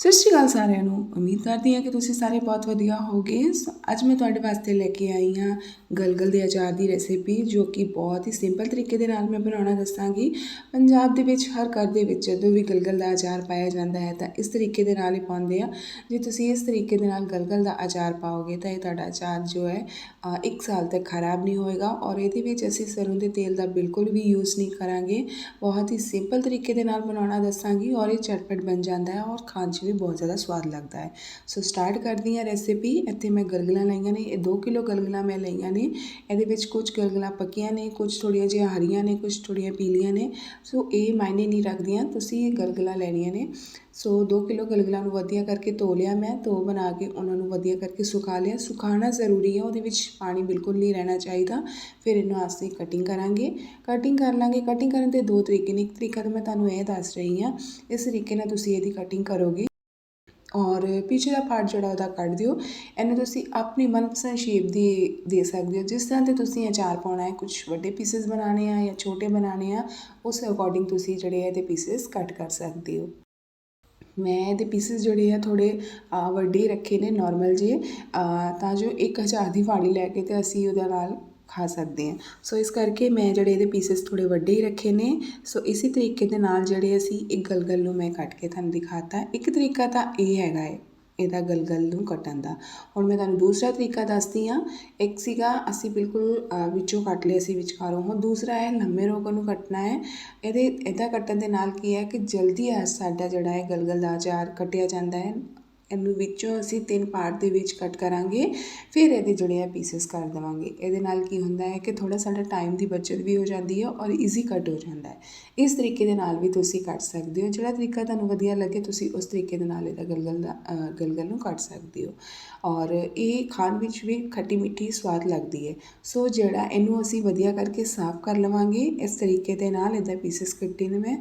ਸਤਿ ਸ਼੍ਰੀ ਅਕਾਲ ਸਾਰਿਆਂ ਨੂੰ। ਉਮੀਦ ਕਰਦੀ ਹਾਂ ਕਿ ਤੁਸੀਂ ਸਾਰੇ ਬਹੁਤ ਵਧੀਆ ਹੋਗੇ ਸੋ ਅੱਜ ਮੈਂ ਤੁਹਾਡੇ ਵਾਸਤੇ ਲੈ ਕੇ ਆਈ ਹਾਂ ਗਲਗਲ ਦੇ ਅਚਾਰ ਦੀ ਰੈਸਿਪੀ, ਜੋ ਕਿ ਬਹੁਤ ਹੀ ਸਿੰਪਲ ਤਰੀਕੇ ਦੇ ਨਾਲ ਮੈਂ ਬਣਾਉਣਾ ਦੱਸਾਂਗੀ। ਪੰਜਾਬ ਦੇ ਵਿੱਚ ਹਰ ਘਰ ਦੇ ਵਿੱਚ ਜਦੋਂ ਵੀ ਗਲਗਲ ਦਾ ਅਚਾਰ ਪਾਇਆ ਜਾਂਦਾ ਹੈ, ਤਾਂ ਇਸ ਤਰੀਕੇ ਦੇ ਨਾਲ ਹੀ ਪਾਉਂਦੇ ਆ। ਜੇ ਤੁਸੀਂ ਇਸ ਤਰੀਕੇ ਦੇ ਨਾਲ ਗਲਗਲ ਦਾ ਅਚਾਰ ਪਾਓਗੇ, ਤਾਂ ਇਹ ਤੁਹਾਡਾ ਅਚਾਰ ਜੋ ਹੈ ਇੱਕ ਸਾਲ ਤੱਕ ਖਰਾਬ ਨਹੀਂ ਹੋਏਗਾ ਔਰ ਇਹਦੇ ਵਿੱਚ ਅਸੀਂ ਸਰੋਂ ਦੇ ਤੇਲ ਦਾ ਬਿਲਕੁਲ ਵੀ ਯੂਜ਼ ਨਹੀਂ ਕਰਾਂਗੇ। ਬਹੁਤ ਹੀ ਸਿੰਪਲ ਤਰੀਕੇ ਦੇ ਨਾਲ ਬਣਾਉਣਾ ਦੱਸਾਂਗੀ ਔਰ ਇਹ ਝਟਪਟ ਬਣ ਜਾਂਦਾ ਹੈ ਔਰ ਖਾਣ 'ਚ ਵੀ ਬਹੁਤ ਜ਼ਿਆਦਾ ਸਵਾਦ ਲੱਗਦਾ ਹੈ। ਸੋ ਸਟਾਰਟ ਕਰਦੀ ਹਾਂ ਰੈਸਿਪੀ ਇੱਥੇ ਮੈਂ ਗਰਗਲਾਂ ਲਈਆਂ ਨੇ, ਇਹ 2 ਕਿਲੋ ਗਰਗਲਾਂ ਮੈਂ ਲਈਆਂ ਨੇ। ਇਹਦੇ ਵਿੱਚ ਕੁਝ ਗਰਗਲਾਂ ਪੱਕੀਆਂ ਨੇ ਕੁਝ ਥੋੜ੍ਹੀਆਂ ਜਿਹੀਆਂ ਹਰੀਆਂ ਨੇ ਕੁਝ ਥੋੜ੍ਹੀਆਂ ਪੀਲੀਆਂ ਨੇ। ਸੋ ਇਹ ਮਾਇਨੇ ਨਹੀਂ ਰੱਖਦੀਆਂ, ਤੁਸੀਂ ਇਹ ਗਲਗਲਾਂ ਲੈਣੀਆਂ ਨੇ। ਸੋ 2 ਕਿਲੋ ਗਲਗਲਾਂ ਨੂੰ ਵਧੀਆ ਕਰਕੇ ਧੋ ਲਿਆ ਮੈਂ। ਧੋ ਬਣਾ ਕੇ ਉਹਨਾਂ ਨੂੰ ਵਧੀਆ ਕਰਕੇ ਸੁਕਾ ਲਿਆ। ਸੁਕਾਉਣਾ ਜ਼ਰੂਰੀ ਹੈ, ਉਹਦੇ ਵਿੱਚ ਪਾਣੀ ਬਿਲਕੁਲ ਨਹੀਂ ਰਹਿਣਾ ਚਾਹੀਦਾ। ਫਿਰ ਇਹਨੂੰ ਅਸੀਂ ਕਟਿੰਗ ਕਰਾਂਗੇ। ਕਟਿੰਗ ਕਰ ਲਾਂਗੇ। ਕਟਿੰਗ ਕਰਨ ਦੇ ਦੋ ਤਰੀਕੇ ਨੇ। ਇੱਕ ਤਰੀਕਾ ਤਾਂ ਮੈਂ ਤੁਹਾਨੂੰ ਇਹ ਦੱਸ ਰਹੀ ਹਾਂ, ਇਸ ਤਰੀਕੇ ਨਾਲ ਤੁਸੀਂ ਇਹਦੀ ਕਟਿੰਗ ਕਰੋਗੇ। ਔਰ ਪਿੱਛੇ ਦਾ ਪਾਰਟ ਜਿਹੜਾ ਉਹਦਾ ਕੱਢ ਦਿਓ। ਇਹਨੂੰ ਤੁਸੀਂ ਆਪਣੀ ਮਨਪਸੰਦ ਸ਼ੇਪ ਦੀ ਦੇ ਸਕਦੇ ਹੋ। ਜਿਸ ਤਰ੍ਹਾਂ ਤੇ ਤੁਸੀਂ ਅਚਾਰ ਪਾਉਣਾ ਹੈ ਕੁਝ ਵੱਡੇ ਪੀਸਸ ਬਣਾਉਣੇ ਆ ਜਾਂ ਛੋਟੇ ਬਣਾਉਣੇ ਆ, ਉਸ ਅਕੋਰਡਿੰਗ ਤੁਸੀਂ ਜਿਹੜੇ ਇਹਦੇ ਪੀਸਸ ਕੱਟ ਕਰ ਸਕਦੇ ਹੋ। ਮੈਂ ਇਹਦੇ ਪੀਸਸ ਜਿਹੜੇ ਆ ਥੋੜ੍ਹੇ ਵੱਡੇ ਰੱਖੇ ਨੇ ਨਾਰਮਲ ਜੇ ਤਾਂ ਜੋ ਇੱਕ ਹਜ਼ਾਰ ਦੀ ਫਾੜੀ ਲੈ ਕੇ ਤੇ ਅਸੀਂ ਉਹਦੇ ਨਾਲ ਖਾ ਸਕਦੇ ਹਾਂ। ਸੋ ਇਸ ਕਰਕੇ ਮੈਂ ਜਿਹੜੇ ਇਹਦੇ ਪੀਸਸ ਥੋੜ੍ਹੇ ਵੱਡੇ ਹੀ ਰੱਖੇ ਨੇ। ਸੋ ਇਸੇ ਤਰੀਕੇ ਦੇ ਨਾਲ ਜਿਹੜੇ ਅਸੀਂ ਇੱਕ ਗਲਗਲ ਨੂੰ ਮੈਂ ਕੱਟ ਕੇ ਤੁਹਾਨੂੰ ਦਿਖਾਤਾ। ਇੱਕ ਤਰੀਕਾ ਤਾਂ ਇਹ ਹੈਗਾ ਹੈ ਇਹਦਾ ਗਲਗਲ ਨੂੰ ਕੱਟਣ ਦਾ। ਹੁਣ ਮੈਂ ਤੁਹਾਨੂੰ ਦੂਸਰਾ ਤਰੀਕਾ ਦੱਸਦੀ ਹਾਂ। ਇੱਕ ਸੀਗਾ, ਅਸੀਂ ਬਿਲਕੁਲ ਵਿੱਚੋਂ ਕੱਟ ਲਿਆ ਸੀ ਵਿਚਕਾਰੋਂ। ਹੁਣ ਦੂਸਰਾ ਹੈ, ਲੰਮੇ ਰੋਗ ਨੂੰ ਕੱਟਣਾ ਹੈ। ਇਹਦੇ, ਇਹਦਾ ਕੱਟਣ ਦੇ ਨਾਲ ਕੀ ਹੈ ਕਿ ਜਲਦੀ ਆ ਸਾਡਾ ਜਿਹੜਾ ਹੈ ਗਲਗਲ ਦਾ ਅਚਾਰ ਕੱਟਿਆ ਜਾਂਦਾ ਹੈ। ਇਹਨੂੰ ਵਿੱਚੋਂ ਅਸੀਂ ਤਿੰਨ ਪਾਰਟ ਦੇ ਵਿੱਚ ਕੱਟ ਕਰਾਂਗੇ, ਫਿਰ ਇਹਦੇ ਜਿਹੜੇ ਆ ਪੀਸਸ ਕਰ ਦੇਵਾਂਗੇ। ਇਹਦੇ ਨਾਲ ਕੀ ਹੁੰਦਾ ਹੈ ਕਿ ਥੋੜਾ ਸਾਡਾ ਟਾਈਮ ਦੀ ਬਚਤ ਵੀ ਹੋ ਜਾਂਦੀ ਹੈ ਔਰ ਈਜ਼ੀ ਕੱਟ ਹੋ ਜਾਂਦਾ ਹੈ। ਇਸ ਤਰੀਕੇ ਦੇ ਨਾਲ ਵੀ ਤੁਸੀਂ ਕੱਟ ਸਕਦੇ ਹੋ। ਜਿਹੜਾ ਤਰੀਕਾ ਤੁਹਾਨੂੰ ਵਧੀਆ ਲੱਗੇ, ਤੁਸੀਂ ਉਸ ਤਰੀਕੇ ਦੇ ਨਾਲ ਇਹਦਾ ਗਲਗਲ ਦਾ ਗਲਗਲ ਨੂੰ ਕੱਟ ਸਕਦੇ ਹੋ। ਔਰ ਇਹ ਖਾਣ ਵਿੱਚ ਵੀ ਖੱਟੀ ਮਿੱਠੀ ਸਵਾਦ ਲੱਗਦੀ ਹੈ। ਸੋ ਜਿਹੜਾ ਇਹਨੂੰ ਅਸੀਂ ਵਧੀਆ ਕਰਕੇ ਸਾਫ਼ ਕਰ ਲਵਾਂਗੇ, ਇਸ ਤਰੀਕੇ ਦੇ ਨਾਲ ਇਹਦਾ ਪੀਸਸ ਕੱਟੇ ਨੇ ਮੈਂ।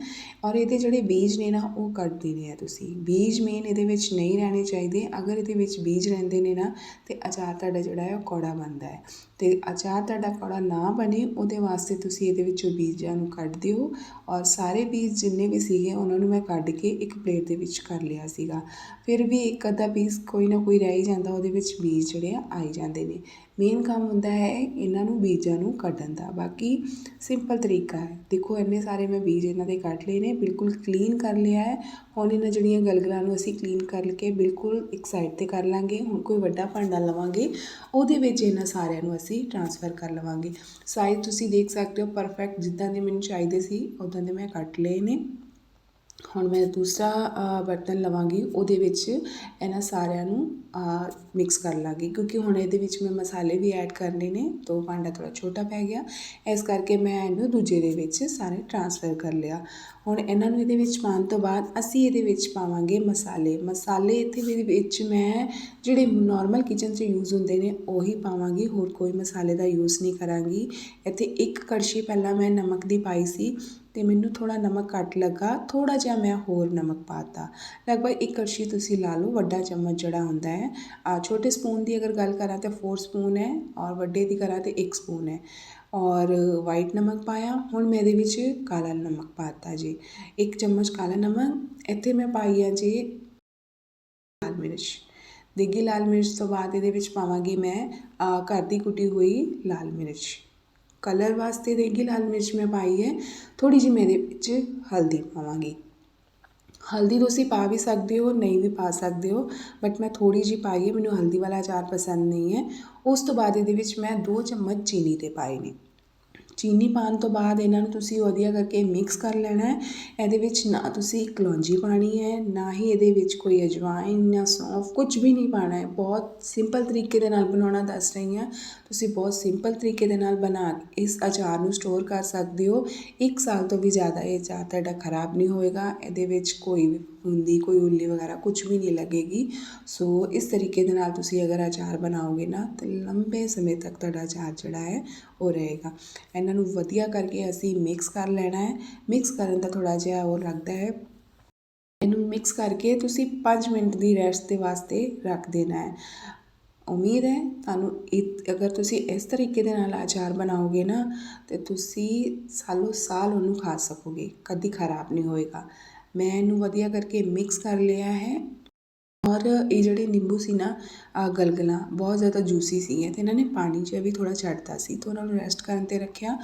ਔਰ ਇਹਦੇ ਜਿਹੜੇ ਬੀਜ ਨੇ ਨਾ, ਉਹ ਕੱਢ ਦੇਣੇ ਆ ਤੁਸੀਂ। ਬੀਜ ਮੇਨ ਇਹਦੇ ਵਿੱਚ ਨਹੀਂ ਰਹਿਣੇ ਚਾਹੀਦੇ। ਅਗਰ ਇਹਦੇ ਵਿੱਚ ਬੀਜ ਰਹਿੰਦੇ ਨੇ ਨਾ, ਤਾਂ ਅਚਾਰ ਤੁਹਾਡਾ ਜਿਹੜਾ ਹੈ ਉਹ ਕੌੜਾ ਬਣਦਾ ਹੈ। ਤੇ ਅਚਾਰ ਤੁਹਾਡਾ ਕੌੜਾ ਨਾ ਬਣੇ, ਉਹਦੇ ਵਾਸਤੇ ਤੁਸੀਂ ਇਹਦੇ ਵਿੱਚੋਂ ਬੀਜਾਂ ਨੂੰ ਕੱਢ ਦਿਓ। ਔਰ ਸਾਰੇ ਬੀਜ ਜਿੰਨੇ ਵੀ ਸੀਗੇ, ਉਹਨਾਂ ਨੂੰ ਮੈਂ ਕੱਢ ਕੇ ਇੱਕ ਪਲੇਟ ਦੇ ਵਿੱਚ ਕਰ ਲਿਆ ਸੀਗਾ। ਫਿਰ ਵੀ ਇੱਕ ਅੱਧਾ ਪੀਸ ਕੋਈ ਨਾ ਕੋਈ ਰਹਿ ਹੀ ਜਾਂਦਾ, ਉਹਦੇ ਵਿੱਚ ਬੀਜ ਜਿਹੜੇ ਆ, ਆਈ ਜਾਂਦੇ ਨੇ। ਮੇਨ ਕੰਮ ਹੁੰਦਾ ਹੈ ਇਹਨਾਂ ਨੂੰ ਬੀਜਾਂ ਨੂੰ ਕੱਢਣ ਦਾ। ਬਾਕੀ ਸਿੰਪਲ ਤਰੀਕਾ ਹੈ। ਦੇਖੋ, ਇੰਨੇ ਸਾਰੇ ਮੈਂ ਬੀਜ ਇਹਨਾਂ ਦੇ ਕੱਢ ਲਏ ਨੇ, ਬਿਲਕੁਲ ਕਲੀਨ ਕਰ ਲਿਆ ਹੈ। ਹੁਣ ਇਹਨਾਂ ਜਿਹੜੀਆਂ ਗਲਗਲਾਂ ਨੂੰ ਅਸੀਂ ਕਲੀਨ ਕਰਕੇ ਬਿਲਕੁਲ ਇੱਕ ਸਾਈਡ ਤੇ ਕਰ ਲਾਂਗੇ, ਹੁਣ ਕੋਈ ਵੱਡਾ ਭਾਂਡਾ ਲਵਾਂਗੇ, ਉਹਦੇ ਵਿੱਚ ਇਹਨਾਂ ਸਾਰਿਆਂ ਨੂੰ ਅਸੀਂ ਟਰਾਂਸਫਰ ਕਰ ਲਵਾਂਗੇ। ਸਾਈਜ਼ ਤੁਸੀਂ ਦੇਖ ਸਕਦੇ ਹੋ ਪਰਫੈਕਟ ਜਿੱਦਾਂ ਦੇ ਮੈਨੂੰ ਚਾਹੀਦੇ ਸੀ ਉਦਾਂ ਦੇ ਮੈਂ ਕੱਟ ਲਏ ਨੇ। ਹੁਣ ਮੈਂ ਦੂਸਰਾ ਬਰਤਨ ਲਵਾਂਗੀ, ਉਹਦੇ ਵਿੱਚ ਇਹਨਾਂ ਸਾਰਿਆਂ ਨੂੰ ਮਿਕਸ ਕਰ ਲਾਂਗੀ ਕਿਉਂਕਿ ਹੁਣ ਇਹਦੇ ਵਿੱਚ ਮੈਂ ਮਸਾਲੇ ਵੀ ਐਡ ਕਰਨੇ ਨੇ, ਤਾਂ ਭਾਂਡਾ ਥੋੜਾ ਛੋਟਾ ਪੈ ਗਿਆ। ਇਸ ਕਰਕੇ ਮੈਂ ਇਹਨੂੰ ਦੂਜੇ ਦੇ ਵਿੱਚ ਸਾਰੇ ਟ੍ਰਾਂਸਫਰ ਕਰ ਲਿਆ। ਹੁਣ ਇਹਨਾਂ ਨੂੰ ਇਹਦੇ ਵਿੱਚ ਪਾਉਣ ਤੋਂ ਬਾਅਦ ਅਸੀਂ ਇਹਦੇ ਵਿੱਚ ਪਾਵਾਂਗੇ ਮਸਾਲੇ। ਮਸਾਲੇ ਇੱਥੇ ਦੇ ਵਿੱਚ ਮੈਂ ਜਿਹੜੇ ਨਾਰਮਲ ਕਿਚਨ 'ਚ ਯੂਜ਼ ਹੁੰਦੇ ਨੇ, ਉਹੀ ਪਾਵਾਂਗੀ। ਹੋਰ ਕੋਈ ਮਸਾਲੇ ਦਾ ਯੂਜ਼ ਨਹੀਂ ਕਰਾਂਗੀ। ਇੱਥੇ ਇੱਕ ਕੜਛੀ ਪਹਿਲਾਂ ਮੈਂ ਨਮਕ ਦੀ ਪਾਈ ਸੀ, ਤੇ ਮੈਨੂੰ ਥੋੜਾ ਨਮਕ ਘੱਟ ਲੱਗਾ। ਥੋੜਾ ਜਿਹਾ ਮੈਂ ਹੋਰ ਨਮਕ ਪਾਤਾ ਲਗਭਗ ਇੱਕ ਕੜਛੀ ਤੁਸੀਂ ਲਾ ਲਓ, ਵੱਡਾ ਚਮਚ ਜਿਹੜਾ ਹੁੰਦਾ ਹੈ ਆ ਛੋਟੇ ਸਪੂਨ ਦੀ ਅਗਰ ਗੱਲ ਕਰਾਂ ਤਾਂ 4 ਸਪੂਨ ਹੈ ਔਰ ਵੱਡੇ ਦੀ ਕਰਾਂ ਤੇ 1 ਸਪੂਨ ਹੈ। ਔਰ ਵਾਈਟ ਨਮਕ ਪਾਇਆ, ਹੁਣ ਮੈਂ ਇਹਦੇ ਵਿੱਚ ਕਾਲਾ ਨਮਕ ਪਾਤਾ ਜੀ। ਇੱਕ ਚਮਚ ਕਾਲਾ ਨਮਕ, ਇੱਥੇ ਮੈਂ ਪਾਈ ਹੈ ਜੀ ਲਾਲ ਮਿਰਚ। ਦੇਗੀ ਲਾਲ ਮਿਰਚ ਤੋਂ ਬਾਅਦ ਇਹਦੇ ਵਿੱਚ ਪਾਵਾਂਗੀ ਮੈਂ ਘਰ ਦੀ ਕੁੱਟੀ ਹੋਈ ਲਾਲ ਮਿਰਚ। ਕਲਰ ਵਾਸਤੇ ਦੇਗੀ ਲਾਲ ਮਿਰਚ ਮੈਂ ਪਾਈ ਹੈ ਥੋੜੀ ਜਿਹੀ ਮੈਂ ਇਹਦੇ ਵਿੱਚ ਹਲਦੀ ਪਾਵਾਂਗੀ। ਹਲਦੀ ਤੁਸੀਂ ਪਾ ਵੀ ਸਕਦੇ ਹੋ, ਨਹੀਂ ਵੀ ਪਾ ਸਕਦੇ ਹੋ ਬਟ ਮੈਂ ਥੋੜੀ ਜਿਹੀ ਪਾਈ ਹੈ, ਮੈਨੂੰ ਹਲਦੀ ਵਾਲਾ ਅਚਾਰ ਪਸੰਦ ਨਹੀਂ ਹੈ। ਉਸ ਤੋਂ ਬਾਅਦ ਇਹਦੇ ਵਿੱਚ ਮੈਂ 2 ਚਮਚ ਚੀਨੀ ਦੇ ਪਾਏ ਨੇ। ਚੀਨੀ ਪਾਉਣ ਤੋਂ ਬਾਅਦ ਇਹਨਾਂ ਨੂੰ ਤੁਸੀਂ ਵਧੀਆ ਕਰਕੇ ਮਿਕਸ ਕਰ ਲੈਣਾ ਇਹਦੇ ਵਿੱਚ ਨਾ ਤੁਸੀਂ ਕਲੌਂਜੀ ਪਾਣੀ ਹੈ, ਨਾ ਹੀ ਇਹਦੇ ਵਿੱਚ ਕੋਈ ਅਜਵਾਇਨ ਜਾਂ ਸੌਂਫ, ਕੁਝ ਵੀ ਨਹੀਂ ਪਾਣਾ ਹੈ। ਬਹੁਤ ਸਿੰਪਲ ਤਰੀਕੇ ਦੇ ਨਾਲ ਬਣਾਉਣਾ ਦੱਸ ਰਹੀ ਹਾਂ। ਤੁਸੀਂ ਬਹੁਤ ਸਿੰਪਲ ਤਰੀਕੇ ਦੇ ਨਾਲ ਬਣਾ ਇਸ ਅਚਾਰ ਨੂੰ ਸਟੋਰ ਕਰ ਸਕਦੇ ਹੋ। ਇੱਕ ਸਾਲ ਤੋਂ ਵੀ ਜ਼ਿਆਦਾ ਇਹ ਅਚਾਰ ਤੁਹਾਡਾ ਖਰਾਬ ਨਹੀਂ ਹੋਏਗਾ। ਇਹਦੇ ਵਿੱਚ ਕੋਈ ਵੀ ਹੁੰਦੀ ਕੋਈ ਉੱਲੀ ਵਗੈਰਾ ਕੁਝ ਵੀ ਨਹੀਂ ਲੱਗੇਗੀ। ਸੋ ਇਸ ਤਰੀਕੇ ਦੇ ਨਾਲ ਤੁਸੀਂ ਅਗਰ ਅਚਾਰ ਬਣਾਓਗੇ ਨਾ, ਤਾਂ ਲੰਬੇ ਸਮੇਂ ਤੱਕ ਤੁਹਾਡਾ ਅਚਾਰ ਜਿਹੜਾ ਹੈ, ਉਹ ਰਹੇਗਾ। ਇਹਨਾਂ ਨੂੰ ਵਧੀਆ ਕਰਕੇ ਅਸੀਂ ਮਿਕਸ ਕਰ ਲੈਣਾ ਹੈ। ਮਿਕਸ ਕਰਨ ਦਾ ਥੋੜਾ ਜਿਹਾ ਉਹ ਲੱਗਦਾ ਹੈ। ਇਹਨੂੰ ਮਿਕਸ ਕਰਕੇ ਤੁਸੀਂ 5 ਮਿੰਟ ਦੀ ਰੈਸਟ ਦੇ ਵਾਸਤੇ ਰੱਖ ਦੇਣਾ ਹੈ। ਉਮੀਦ ਹੈ ਤੁਹਾਨੂੰ ਇਹ, ਅਗਰ ਤੁਸੀਂ ਇਸ ਤਰੀਕੇ ਦੇ ਨਾਲ ਅਚਾਰ ਬਣਾਓਗੇ ਨਾ, ਤੇ ਤੁਸੀਂ ਸਾਲੋ ਸਾਲ ਉਹਨੂੰ ਖਾ ਸਕੋਗੇ। ਕਦੀ ਖਰਾਬ ਨਹੀਂ ਹੋਏਗਾ। ਮੈਂ ਇਹਨੂੰ ਵਧੀਆ ਕਰਕੇ ਮਿਕਸ ਕਰ ਲਿਆ ਹੈ। ਔਰ ਇਹ ਜਿਹੜੇ ਨਿੰਬੂ ਸੀ ਨਾ ਅ, ਗਲਗਲਾਂ ਬਹੁਤ ਜ਼ਿਆਦਾ ਜੂਸੀ ਸੀਗੇ ਅਤੇ ਇਹਨਾਂ ਨੇ ਪਾਣੀ 'ਚ ਵੀ ਥੋੜ੍ਹਾ ਛੱਡਤਾ ਸੀ ਤਾਂ ਉਹਨਾਂ ਨੂੰ ਰੈਸਟ ਕਰਨ 'ਤੇ ਰੱਖਿਆ।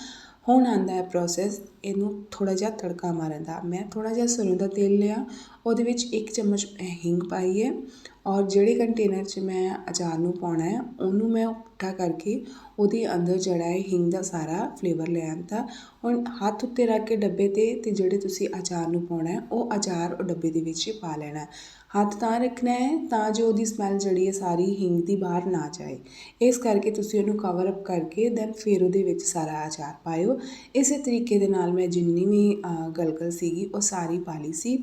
ਹੁਣ ਆਉਂਦਾ ਹੈ ਪ੍ਰੋਸੈਸ ਇਹਨੂੰ ਥੋੜ੍ਹਾ ਜਿਹਾ ਤੜਕਾ ਮਾਰਨ ਦਾ। ਮੈਂ ਥੋੜ੍ਹਾ ਜਿਹਾ ਸਰੋਂ ਦਾ ਤੇਲ ਲਿਆ ਉਹਦੇ ਵਿੱਚ ਇੱਕ ਚਮਚ ਹਿੰਗ ਪਾਈ ਹੈ ਔਰ ਜਿਹੜੇ ਕੰਟੇਨਰ 'ਚ ਮੈਂ ਅਚਾਰ ਨੂੰ ਪਾਉਣਾ ਹੈ ਉਹਨੂੰ ਮੈਂ ਪੁੱਠਾ ਕਰਕੇ ਉਹਦੇ ਅੰਦਰ ਜਿਹੜਾ ਹੈ ਹਿੰਗ ਦਾ ਸਾਰਾ ਫਲੇਵਰ ਲੈ ਆਉਂਦਾ ਹੁਣ ਹੱਥ ਉੱਤੇ ਰੱਖ ਕੇ ਡੱਬੇ 'ਤੇ ਅਤੇ ਜਿਹੜੇ ਤੁਸੀਂ ਅਚਾਰ ਨੂੰ ਪਾਉਣਾ ਹੈ ਉਹ ਅਚਾਰ ਉਹ ਡੱਬੇ ਦੇ ਵਿੱਚ ਪਾ ਲੈਣਾ ਹੱਥ ਤਾਂ ਰੱਖਣਾ ਹੈ ਤਾਂ ਜੋ ਉਹਦੀ ਸਮੈਲ ਜਿਹੜੀ ਹੈ ਸਾਰੀ ਹਿੰਗ ਦੀ ਬਾਹਰ ਨਾ ਜਾਏ। ਇਸ ਕਰਕੇ ਤੁਸੀਂ ਉਹਨੂੰ ਕਵਰ ਅਪ ਕਰਕੇ ਦੈਨ ਫਿਰ ਉਹਦੇ ਵਿੱਚ ਸਾਰਾ ਅਚਾਰ ਪਾਇਓ। ਇਸੇ ਤਰੀਕੇ ਦੇ ਨਾਲ ਮੈਂ ਜਿੰਨੀ ਵੀ ਅ, ਗਲਗਲ ਸੀਗੀ ਉਹ ਸਾਰੀ ਪਾ ਲਈ ਸੀ।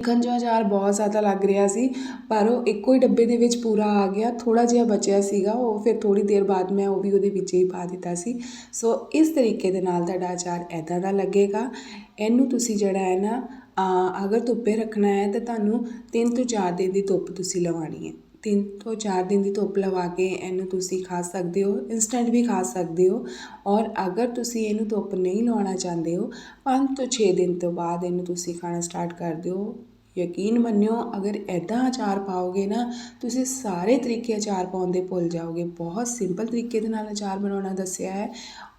ਦੇਖਣ 'ਚ ਅਚਾਰ ਬਹੁਤ ਜ਼ਿਆਦਾ ਲੱਗ ਰਿਹਾ ਸੀ, ਪਰ ਉਹ ਇੱਕੋ ਹੀ ਡੱਬੇ ਦੇ ਵਿੱਚ ਪੂਰਾ ਆ ਗਿਆ, ਥੋੜ੍ਹਾ ਜਿਹਾ ਬਚਿਆ ਸੀਗਾ, ਉਹ ਫਿਰ ਥੋੜ੍ਹੀ ਦੇਰ ਬਾਅਦ ਮੈਂ ਉਹ ਵੀ ਉਹਦੇ ਵਿੱਚ ਹੀ ਪਾ ਦਿੱਤਾ ਸੀ। ਸੋ ਇਸ ਤਰੀਕੇ ਦੇ ਨਾਲ ਤੁਹਾਡਾ ਅਚਾਰ ਇੱਦਾਂ ਦਾ ਲੱਗੇਗਾ। ਇਹਨੂੰ ਤੁਸੀਂ ਜਿਹੜਾ ਹੈ ਨਾ ਅਗਰ ਧੁੱਪੇ ਰੱਖਣਾ ਹੈ ਤਾਂ ਤੁਹਾਨੂੰ ਤਿੰਨ ਤੋਂ ਚਾਰ ਦਿਨ ਦੀ ਧੁੱਪ ਤੁਸੀਂ ਲਵਾਉਣੀ ਹੈ। ਤਿੰਨ ਤੋਂ ਚਾਰ ਦਿਨ ਦੀ ਧੁੱਪ ਲਵਾ ਕੇ ਇਹਨੂੰ ਤੁਸੀਂ ਖਾ ਸਕਦੇ ਹੋ ਇੰਸਟੈਂਟ ਵੀ ਖਾ ਸਕਦੇ ਹੋ। ਔਰ ਅਗਰ ਤੁਸੀਂ ਇਹਨੂੰ ਧੁੱਪ ਨਹੀਂ ਲਵਾਉਣਾ ਚਾਹੁੰਦੇ ਹੋ, ਪੰਜ ਤੋਂ ਛੇ ਦਿਨ ਤੋਂ ਬਾਅਦ ਇਹਨੂੰ ਤੁਸੀਂ ਖਾਣਾ ਸਟਾਰਟ ਕਰ ਦਿਓ। ਯਕੀਨ ਮੰਨਿਓ, ਅਗਰ ਐਦਾਂ ਅਚਾਰ ਪਾਓਗੇ ਨਾ, ਤੁਸੀਂ ਸਾਰੇ ਤਰੀਕੇ ਅਚਾਰ ਪਾਉਣ ਦੇ ਭੁੱਲ ਜਾਓਗੇ। ਬਹੁਤ ਸਿੰਪਲ ਤਰੀਕੇ ਦੇ ਨਾਲ ਅਚਾਰ ਬਣਾਉਣਾ ਦੱਸਿਆ ਹੈ।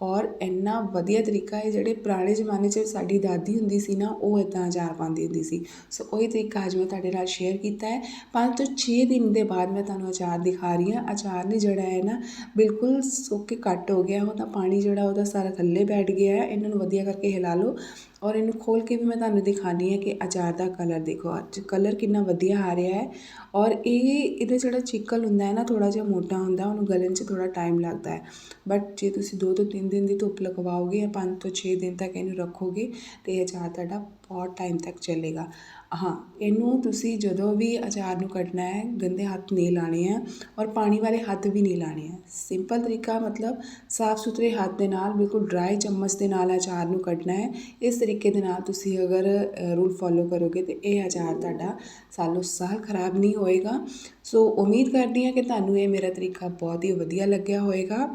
ਔਰ ਇੰਨਾ ਵਧੀਆ ਤਰੀਕਾ ਹੈ ਜਿਹੜੇ ਪੁਰਾਣੇ ਜ਼ਮਾਨੇ 'ਚ ਸਾਡੀ ਦਾਦੀ ਹੁੰਦੀ ਸੀ ਨਾ, ਉਹ ਇੱਦਾਂ ਅਚਾਰ ਪਾਉਂਦੀ ਹੁੰਦੀ ਸੀ। ਸੋ ਉਹੀ ਤਰੀਕਾ ਅੱਜ ਮੈਂ ਤੁਹਾਡੇ ਨਾਲ ਸ਼ੇਅਰ ਕੀਤਾ ਹੈ। ਪੰਜ ਤੋਂ ਛੇ ਦਿਨ ਦੇ ਬਾਅਦ ਮੈਂ ਤੁਹਾਨੂੰ ਅਚਾਰ ਦਿਖਾ ਰਹੀ ਹਾਂ। ਅਚਾਰ ਨੇ ਜਿਹੜਾ ਹੈ ਨਾ, ਬਿਲਕੁਲ ਸੁੱਕ ਕੇ ਕੱਟ ਹੋ ਗਿਆ। ਉਹਦਾ ਪਾਣੀ ਜਿਹੜਾ ਉਹਦਾ ਸਾਰਾ ਥੱਲੇ ਬੈਠ ਗਿਆ ਹੈ। ਇਹਨਾਂ ਨੂੰ ਵਧੀਆ ਕਰਕੇ ਹਿਲਾ ਲਓ। ਔਰ ਇਹਨੂੰ ਖੋਲ ਕੇ ਵੀ ਮੈਂ ਤੁਹਾਨੂੰ ਦਿਖਾਣੀ ਹੈ ਕਿ ਅਚਾਰ ਦਾ ਕਲਰ ਦੇਖੋ। ਅੱਜ ਕਲਰ ਕਿੰਨਾ ਵਧੀਆ ਆ ਰਿਹਾ ਹੈ। ਔਰ ਇਹ, ਇਹਦਾ ਜਿਹੜਾ ਚਿੱਕਲ ਹੁੰਦਾ ਹੈ ਨਾ ਥੋੜਾ ਜਿਹਾ ਮੋਟਾ ਹੁੰਦਾ, ਉਹਨੂੰ ਗਲਣ 'ਚ ਥੋੜਾ ਟਾਈਮ ਲੱਗਦਾ ਹੈ। ਬਟ ਜੇ ਤੁਸੀਂ ਦੋ ਤੋਂ ਤਿੰਨ ਦਿਨ ਦੀ ਧੁੱਪ ਲਗਵਾਓਗੇ ਜਾਂ ਪੰਜ ਤੋਂ 6 ਦਿਨ ਤੱਕ ਇਹਨੂੰ ਰੱਖੋਗੇ ਅਤੇ ਇਹ ਅਚਾਰ ਤੁਹਾਡਾ ਬਹੁਤ ਟਾਈਮ ਤੱਕ ਚੱਲੇਗਾ। ਹਾਂ, ਇਹਨੂੰ ਤੁਸੀਂ ਜਦੋਂ ਵੀ ਅਚਾਰ ਨੂੰ ਕੱਢਣਾ ਹੈ, ਗੰਦੇ ਹੱਥ ਨਹੀਂ ਲਾਣੇ ਹੈ ਔਰ ਪਾਣੀ ਵਾਲੇ ਹੱਥ ਵੀ ਨਹੀਂ ਲਾਣੇ ਹੈ ਸਿੰਪਲ ਤਰੀਕਾ ਮਤਲਬ ਸਾਫ਼ ਸੁਥਰੇ ਹੱਥ ਦੇ ਨਾਲ, ਬਿਲਕੁਲ ਡਰਾਈ ਚਮਚ ਦੇ ਨਾਲ ਅਚਾਰ ਨੂੰ ਕੱਢਣਾ ਹੈ। ਇਸ ਤਰੀਕੇ ਦੇ ਨਾਲ ਤੁਸੀਂ ਅਗਰ ਰੂਲ ਫੋਲੋ ਕਰੋਗੇ ਤੇ ਇਹ ਅਚਾਰ ਤੁਹਾਡਾ ਸਾਲੋ ਸਾਲ ਖਰਾਬ ਨਹੀਂ ਹੋਏਗਾ। ਸੋ ਉਮੀਦ ਕਰਦੀ ਹਾਂ ਕਿ ਤੁਹਾਨੂੰ ਇਹ ਮੇਰਾ ਤਰੀਕਾ ਬਹੁਤ ਹੀ ਵਧੀਆ ਲੱਗਿਆ ਹੋਏਗਾ।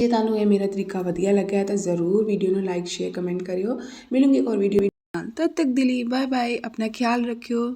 ਜੇ ਤੁਹਾਨੂੰ ਇਹ ਮੇਰਾ ਤਰੀਕਾ ਵਧੀਆ ਲੱਗਿਆ ਤਾਂ ਜ਼ਰੂਰ ਵੀਡੀਓ ਨੂੰ ਲਾਈਕ ਸ਼ੇਅਰ ਕਮੈਂਟ ਕਰਿਓ। ਮਿਲੂੰਗੀ ਇੱਕ ਹੋਰ ਵੀਡੀਓ ਨਾਲ। ਤਦ ਤੱਕ ਦਿਲੀ ਬਾਏ ਬਾਏ ਆਪਣਾ ਖਿਆਲ ਰੱਖਿਓ।